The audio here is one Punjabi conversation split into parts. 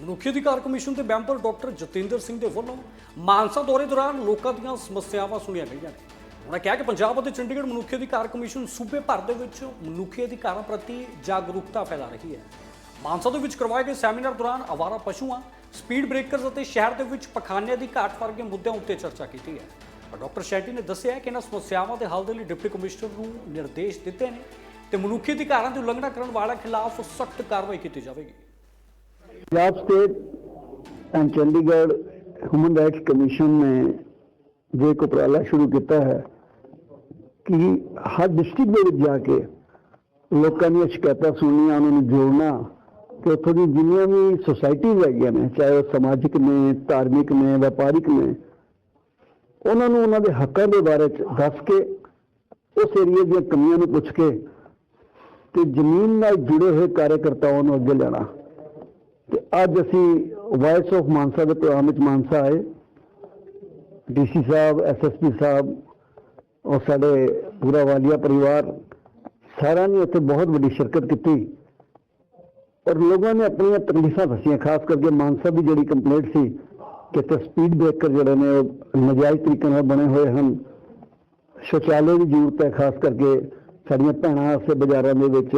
ਮਨੁੱਖੀ ਅਧਿਕਾਰ ਕਮਿਸ਼ਨ ਦੇ ਮੈਂਬਰ ਡਾਕਟਰ ਜਤਿੰਦਰ ਸਿੰਘ ਦੇ ਵੱਲੋਂ ਮਾਨਸਾ ਦੌਰੇ ਦੌਰਾਨ ਲੋਕਾਂ ਦੀਆਂ ਸਮੱਸਿਆਵਾਂ ਸੁਣੀਆਂ ਗਈਆਂ ਨੇ। ਉਹਨਾਂ ਕਿਹਾ ਕਿ ਪੰਜਾਬ ਅਤੇ ਚੰਡੀਗੜ੍ਹ ਮਨੁੱਖੀ ਅਧਿਕਾਰ ਕਮਿਸ਼ਨ ਸੂਬੇ ਭਰ ਦੇ ਵਿੱਚ ਮਨੁੱਖੀ ਅਧਿਕਾਰਾਂ ਪ੍ਰਤੀ ਜਾਗਰੂਕਤਾ ਫੈਲਾ ਰਹੀ ਹੈ। ਮਾਨਸਾ ਦੇ ਵਿੱਚ ਕਰਵਾਏ ਗਏ ਸੈਮੀਨਾਰ ਦੌਰਾਨ ਆਵਾਰਾ ਪਸ਼ੂਆਂ, ਸਪੀਡ ਬ੍ਰੇਕਰਸ ਅਤੇ ਸ਼ਹਿਰ ਦੇ ਵਿੱਚ ਪਖਾਨੇ ਦੀ ਘਾਟ ਵਰਗੇ ਮੁੱਦਿਆਂ ਉੱਤੇ ਚਰਚਾ ਕੀਤੀ ਹੈ। ਪਰ ਡਾਕਟਰ ਸ਼ੈਟੀ ਨੇ ਦੱਸਿਆ ਕਿ ਇਹਨਾਂ ਸਮੱਸਿਆਵਾਂ ਦੇ ਹੱਲ ਦੇ ਲਈ ਡਿਪਟੀ ਕਮਿਸ਼ਨਰ ਨੂੰ ਨਿਰਦੇਸ਼ ਦਿੱਤੇ ਨੇ ਤੇ ਮਨੁੱਖੀ ਅਧਿਕਾਰਾਂ ਦੀ ਉਲੰਘਣਾ ਕਰਨ ਵਾਲਿਆਂ ਖਿਲਾਫ ਸਖਤ ਕਾਰਵਾਈ ਕੀਤੀ ਜਾਵੇਗੀ। Punjab state and Chandigarh human rights commission ने जो एक उपराला शुरू किया है कि हर डिस्ट्रिक्ट ਦੇ ਵਿੱਚ ਜਾ ਕੇ ਲੋਕਾਂ ਦੀਆਂ ਸ਼ਿਕਾਇਤਾਂ ਸੁਣਨੀਆਂ ਉਹਨਾਂ ਨੂੰ ਜੋੜਨਾ ਤੇ ਉੱਥੋਂ ਦੀ ਜਿੰਨੀਆਂ ਵੀ ਸੁਸਾਇਟੀਜ਼ ਹੈਗੀਆਂ ਨੇ ਚਾਹੇ ਉਹ ਸਮਾਜਿਕ ਨੇ ਧਾਰਮਿਕ ਨੇ ਵਪਾਰਿਕ ਨੇ ਉਹਨਾਂ ਨੂੰ ਉਹਨਾਂ ਦੇ ਹੱਕਾਂ ਦੇ ਬਾਰੇ ਚ ਦੱਸ ਕੇ ਉਸ ਏਰੀਆ ਦੀਆਂ ਕਮੀਆਂ ਨੂੰ ਪੁੱਛ ਕੇ ਤੇ ਜ਼ਮੀਨ ਨਾਲ ਜੁੜੇ ਹੋਏ ਕਾਰਜਕਰਤਾਵਾਂ ਨੂੰ ਅੱਗੇ ਲੈਣਾ ਤੇ ਅੱਜ ਅਸੀਂ ਵਾਇਸ ਆਫ ਮਾਨਸਾ ਦੇ ਪ੍ਰੋਗਰਾਮ ਵਿੱਚ ਮਾਨਸਾ ਆਏ। ਡੀਸੀ ਸਾਹਿਬ ਐਸਐਸਪੀ ਸਾਹਿਬ ਔਰ ਸਾਡੇ ਪੂਰਾ ਵਾਲੀਆ ਪਰਿਵਾਰ, ਸਾਰਿਆਂ ਨੇ ਉੱਥੇ ਬਹੁਤ ਵੱਡੀ ਸ਼ਿਰਕਤ ਕੀਤੀ। ਔਰ ਲੋਕਾਂ ਨੇ ਆਪਣੀਆਂ ਤਕਲੀਫਾਂ ਦੱਸੀਆਂ, ਖਾਸ ਕਰਕੇ ਮਾਨਸਾ ਦੀ ਜਿਹੜੀ ਕੰਪਲੇਂਟ ਸੀ ਕਿ ਇੱਥੇ ਸਪੀਡ ਬ੍ਰੇਕਰ ਜਿਹੜੇ ਨੇ, ਉਹ ਨਜਾਇਜ਼ ਤਰੀਕੇ ਨਾਲ ਬਣੇ ਹੋਏ ਹਨ। ਸ਼ੌਚਾਲੇ ਦੀ ਜ਼ਰੂਰਤ ਹੈ, ਖਾਸ ਕਰਕੇ ਸਾਡੀਆਂ ਭੈਣਾਂ ਆਸੇ ਬਾਜ਼ਾਰਾਂ ਦੇ ਵਿੱਚ।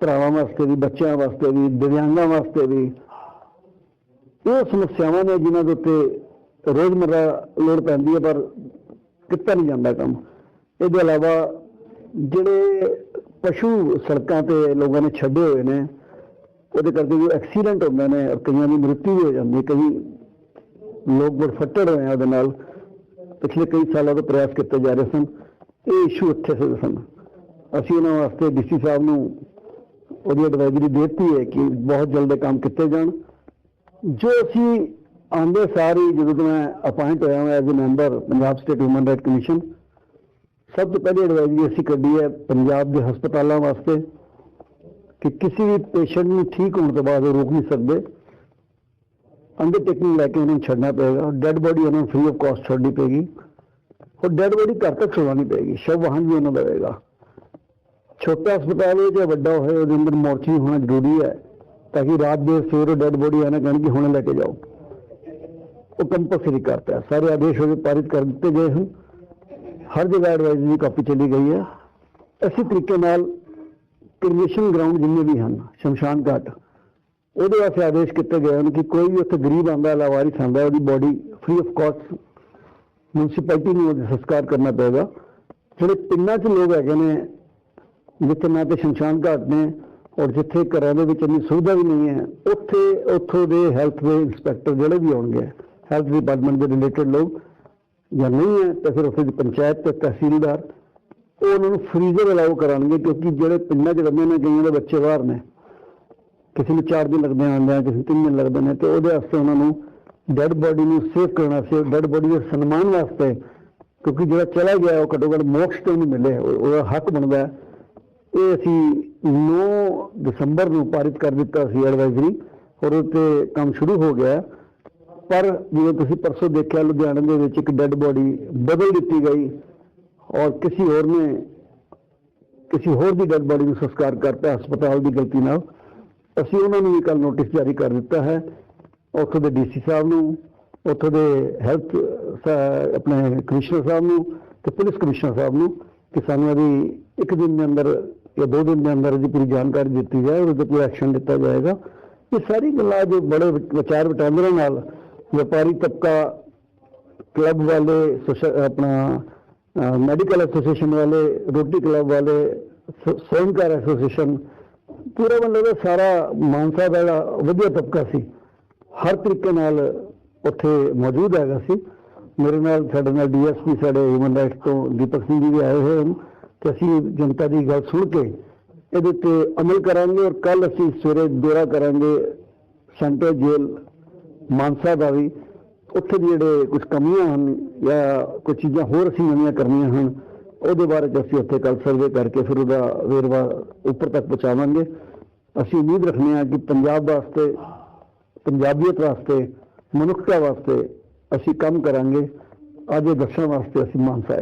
ਭਰਾਵਾਂ ਵਾਸਤੇ ਵੀ, ਬੱਚਿਆਂ ਵਾਸਤੇ ਵੀ, ਦਿਵਿਆਂਗਾਂ ਵਾਸਤੇ ਵੀ, ਇਹ ਸਮੱਸਿਆਵਾਂ ਨੇ ਜਿਨ੍ਹਾਂ ਦੇ ਉੱਤੇ ਰੋਜ਼ਮਰਰਾ ਲੋੜ ਪੈਂਦੀ ਹੈ, ਪਰ ਕਿੱਤਾ ਨਹੀਂ ਜਾਂਦਾ ਕੰਮ। ਇਹਦੇ ਇਲਾਵਾ ਜਿਹੜੇ ਪਸ਼ੂ ਸੜਕਾਂ ਤੇ ਲੋਕਾਂ ਨੇ ਛੱਡੇ ਹੋਏ ਨੇ, ਉਹਦੇ ਕਰਕੇ ਜੋ ਐਕਸੀਡੈਂਟ ਹੁੰਦੇ ਨੇ ਔਰ ਕਈਆਂ ਦੀ ਮ੍ਰਿਤੂ ਵੀ ਹੋ ਜਾਂਦੀ ਹੈ। ਕਈ ਲੋਕ ਬੜ ਫੱਟੜ ਹੋਏ ਆ ਉਹਦੇ ਨਾਲ। ਪਿਛਲੇ ਕਈ ਸਾਲਾਂ ਤੋਂ ਪ੍ਰਯਾਸ ਕੀਤੇ ਜਾ ਰਹੇ ਸਨ। ਇਹ ਇਸ਼ੂ ਉੱਥੇ ਸੇ ਸਨ। ਅਸੀਂ ਉਹਨਾਂ ਵਾਸਤੇ ਡੀਸੀ ਸਾਹਿਬ ਨੂੰ ਉਹਦੀ ਐਡਵਾਈਜ਼ਰੀ ਦਿੱਤੀ ਹੈ ਕਿ ਬਹੁਤ ਜਲਦ ਕੰਮ ਕੀਤੇ ਜਾਣ। ਜੋ ਅਸੀਂ ਆਂਦੇ ਸਾਰੀ ਜਦੋਂ ਤੋਂ ਮੈਂ ਅਪਾਇੰਟ ਹੋਇਆ ਹਾਂ as a member Punjab state human right commission ਸਭ ਤੋਂ ਪਹਿਲੀ ਐਡਵਾਈਜ਼ਰੀ ਅਸੀਂ ਕੱਢੀ ਹੈ ਪੰਜਾਬ ਦੇ ਹਸਪਤਾਲਾਂ ਵਾਸਤੇ ਕਿ ਕਿਸੇ ਵੀ ਪੇਸ਼ੈਂਟ ਨੂੰ ਠੀਕ ਹੋਣ ਤੋਂ ਬਾਅਦ ਉਹ ਰੋਕ ਨਹੀਂ ਸਕਦੇ। ਅੰਡਰਟੇਕਿੰਗ ਲੈ ਕੇ ਉਹਨਾਂ ਨੂੰ ਛੱਡਣਾ ਪਏਗਾ। ਡੈੱਡ ਬੋਡੀ ਉਹਨਾਂ ਨੂੰ ਫ੍ਰੀ ਆਫ ਕਾਸਟ ਛੱਡਣੀ ਪਏਗੀ। ਉਹ ਡੈੱਡ ਬੋਡੀ ਘਰ ਤੱਕ ਛੁਡਾਉਣੀ ਪਏਗੀ। ਸ਼ਵ ਵਾਹਨ ਵੀ ਉਹਨਾਂ ਦਾ ਰਹੇਗਾ। ਛੋਟਾ ਹਸਪਤਾਲ ਹੋਵੇ ਜਾਂ ਵੱਡਾ ਹੋਵੇ ਉਹਦੇ ਅੰਦਰ ਮੋਰਚਰੀ ਹੋਣਾ ਜ਼ਰੂਰੀ ਹੈ। ਤਾਂ ਕਿ ਰਾਤ ਦੇ ਸਵੇਰ ਡੈੱਡ ਬੋਡੀ ਆਣਾ ਕਹਿਣ ਕਿ ਹੁਣੇ ਲੈ ਕੇ ਜਾਓ। ਉਹ ਕੰਪਲਸਰੀ ਕਰਤਾ ਹੈ। ਸਾਰੇ ਆਦੇਸ਼ ਉਹਦੇ ਪਾਰਿਤ ਕਰ ਦਿੱਤੇ ਗਏ ਹਨ। ਹਰ ਜਗ੍ਹਾ ਐਡਵਾਈਜ਼ਰੀ ਕਾਪੀ ਚਲੀ ਗਈ ਹੈ। ਇਸੇ ਤਰੀਕੇ ਨਾਲ ਕ੍ਰਿਮੀਨੇਸ਼ਨ ਗਰਾਊਂਡ ਜਿੰਨੇ ਵੀ ਹਨ, ਸ਼ਮਸ਼ਾਨ ਘਾਟ, ਉਹਦੇ ਵਾਸਤੇ ਆਦੇਸ਼ ਕੀਤੇ ਗਏ ਹਨ ਕਿ ਕੋਈ ਵੀ ਉੱਥੇ ਗਰੀਬ ਆਂਦਾ ਲਾਵਾਰਿਸ ਆਂਦਾ ਉਹਦੀ body free of cost municipality ਨੂੰ ਉਹਦਾ ਸੰਸਕਾਰ ਕਰਨਾ ਪਏਗਾ। ਜਿਹੜੇ ਪਿੰਡਾਂ 'ਚ ਲੋਕ ਹੈਗੇ ਨੇ ਜਿੱਥੇ ਨਾ ਤੇ ਸ਼ਮਸ਼ਾਨ ਘਾਟ ਨੇ ਔਰ ਜਿੱਥੇ ਘਰਾਂ ਦੇ ਵਿੱਚ ਇੰਨੀ ਸੁਵਿਧਾ ਵੀ ਨਹੀਂ ਹੈ, ਉੱਥੇ, ਉੱਥੋਂ ਦੇ ਹੈਲਥ ਦੇ ਇੰਸਪੈਕਟਰ ਜਿਹੜੇ ਵੀ ਆਉਣਗੇ ਹੈਲਥ ਡਿਪਾਰਟਮੈਂਟ ਦੇ ਰਿਲੇਟਡ ਲੋਕ ਜਾਂ ਨਹੀਂ ਹੈ ਤਾਂ ਫਿਰ ਉੱਥੇ ਦੀ ਪੰਚਾਇਤ ਤੇ ਤਹਿਸੀਲਦਾਰ, ਉਹ ਉਹਨਾਂ ਨੂੰ ਫਰੀਜ਼ਰ ਅਲਾਉ ਕਰਾਉਣਗੇ ਕਿਉਂਕਿ ਜਿਹੜੇ ਪਿੰਡਾਂ 'ਚ ਰਹਿੰਦੇ ਨੇ, ਕਈਆਂ ਦੇ ਬੱਚੇ ਬਾਹਰ ਨੇ, ਕਿਸੇ ਨੂੰ 4 ਦਿਨ ਲੱਗਦੇ ਆਉਂਦੇ ਆ, ਕਿਸੇ ਨੂੰ 3 ਦਿਨ ਲੱਗਦੇ ਨੇ, ਤੇ ਉਹਦੇ ਵਾਸਤੇ ਉਹਨਾਂ ਨੂੰ ਡੈੱਡ ਬੋਡੀ ਨੂੰ ਸੇਵ ਕਰਨਾ ਸੀ ਡੈੱਡ ਬੋਡੀ ਦੇ ਸਨਮਾਨ ਵਾਸਤੇ, ਕਿਉਂਕਿ ਜਿਹੜਾ ਚਲਾ ਗਿਆ, ਉਹ ਘੱਟੋ ਘੱਟ ਮੋਕਸ਼ ਤੋਂ ਉਹਨੂੰ ਮਿਲੇ ਉਹਦਾ ਹੱਕ ਬਣਦਾ ਹੈ। ਇਹ ਅਸੀਂ 9 ਦਸੰਬਰ ਨੂੰ ਪਾਰਿਤ ਕਰ ਦਿੱਤਾ ਸੀ ਐਡਵਾਈਜ਼ਰੀ, ਔਰ ਉਹ ਤੇ ਕੰਮ ਸ਼ੁਰੂ ਹੋ ਗਿਆ। ਪਰ ਜਿਵੇਂ ਤੁਸੀਂ ਪਰਸੋਂ ਦੇਖਿਆ, ਲੁਧਿਆਣੇ ਦੇ ਵਿੱਚ ਇੱਕ ਡੈੱਡ ਬੋਡੀ ਬਦਲ ਦਿੱਤੀ ਗਈ, ਔਰ ਕਿਸੇ ਹੋਰ ਨੇ ਕਿਸੇ ਹੋਰ ਦੀ ਡੈੱਡ ਬੋਡੀ ਨੂੰ ਸੰਸਕਾਰ ਕਰਤਾ ਹਸਪਤਾਲ ਦੀ ਗਲਤੀ ਨਾਲ। ਅਸੀਂ ਉਹਨਾਂ ਨੂੰ ਵੀ ਕੱਲ ਨੋਟਿਸ ਜਾਰੀ ਕਰ ਦਿੱਤਾ ਹੈ। ਉੱਥੋਂ ਦੇ ਡੀਸੀ ਸਾਹਿਬ ਨੂੰ, ਉੱਥੋਂ ਦੇ ਹੈਲਥ ਆਪਣੇ ਕਮਿਸ਼ਨਰ ਸਾਹਿਬ ਨੂੰ ਤੇ ਪੁਲਿਸ ਕਮਿਸ਼ਨਰ ਸਾਹਿਬ ਨੂੰ ਕਿ ਸਾਨੂੰ ਇਹਦੀ ਇੱਕ ਦਿਨ ਦੇ ਅੰਦਰ ਜਾਂ ਦੋ ਦਿਨ ਦੇ ਅੰਦਰ ਇਹਦੀ ਪੂਰੀ ਜਾਣਕਾਰੀ ਦਿੱਤੀ ਜਾਏ, ਉਹਦੇ ਤੇ ਕੋਈ ਐਕਸ਼ਨ ਦਿੱਤਾ ਜਾਏਗਾ। ਇਹ ਸਾਰੀ ਗੱਲਾਂ ਜੋ ਬੜੇ ਵਿਚਾਰ ਵਟਾਂਦਰੇ ਨਾਲ ਵਪਾਰੀ ਤਬਕਾ ਕਲੱਬ ਵਾਲੇ ਸੋਸ਼ਲ- ਆਪਣਾ ਮੈਡੀਕਲ ਐਸੋਸੀਏਸ਼ਨ ਵਾਲੇ, ਰੋਟੀ ਕਲੱਬ ਵਾਲੇ ਸ- ਸਵੈਮਕਾਰ ਐਸੋਸੀਏਸ਼ਨ ਪੂਰਾ ਮਤਲਬ ਸਾਰਾ ਮਾਨਸਾ ਦਾ ਜਿਹੜਾ ਵਧੀਆ ਤਬਕਾ ਸੀ, ਹਰ ਤਰੀਕੇ ਨਾਲ ਉੱਥੇ ਮੌਜੂਦ ਹੈਗਾ ਸੀ। ਮੇਰੇ ਨਾਲ ਸਾਡੇ ਨਾਲ ਡੀਐਸਪੀ, ਸਾਡੇ ਹਿਊਮਨ ਰਾਈਟਸ ਤੋਂ ਦੀਪਕ ਸਿੰਘ ਜੀ ਵੀ ਆਏ ਹੋਏ ਹਨ। ਤੇ ਅਸੀਂ ਜਨਤਾ ਦੀ ਗੱਲ ਸੁਣ ਕੇ ਇਹਦੇ ਤੇ ਅਮਲ ਕਰਾਂਗੇ ਔਰ ਕੱਲ ਅਸੀਂ ਸਵੇਰੇ ਦੌਰਾ ਕਰਾਂਗੇ ਸੈਂਟਰਲ ਜੇਲ੍ਹ ਮਾਨਸਾ ਦਾ ਵੀ। ਉੱਥੇ ਦੀ ਜਿਹੜੇ ਕੁਝ ਕਮੀਆਂ ਹਨ ਜਾਂ ਕੁਝ ਚੀਜ਼ਾਂ ਹੋਰ ਅਸੀਂ ਨਵੀਆਂ ਕਰਨੀਆਂ ਹਨ, ਉਹਦੇ ਬਾਰੇ 'ਚ ਅਸੀਂ ਉੱਥੇ ਕੱਲ ਸਰਵੇ ਕਰਕੇ ਫਿਰ ਉਹਦਾ ਵੇਰਵਾ ਉੱਪਰ ਤੱਕ ਪਹੁੰਚਾਵਾਂਗੇ। ਅਸੀਂ ਉਮੀਦ ਰੱਖਦੇ ਹਾਂ ਕਿ ਪੰਜਾਬ ਵਾਸਤੇ, ਪੰਜਾਬੀਅਤ ਵਾਸਤੇ, ਮਨੁੱਖਤਾ ਵਾਸਤੇ ਅਸੀਂ ਕੰਮ ਕਰਾਂਗੇ। ਅੱਜ ਇਹ ਦੱਸਣ ਵਾਸਤੇ ਅਸੀਂ ਮਾਨਸਾ ਆਏ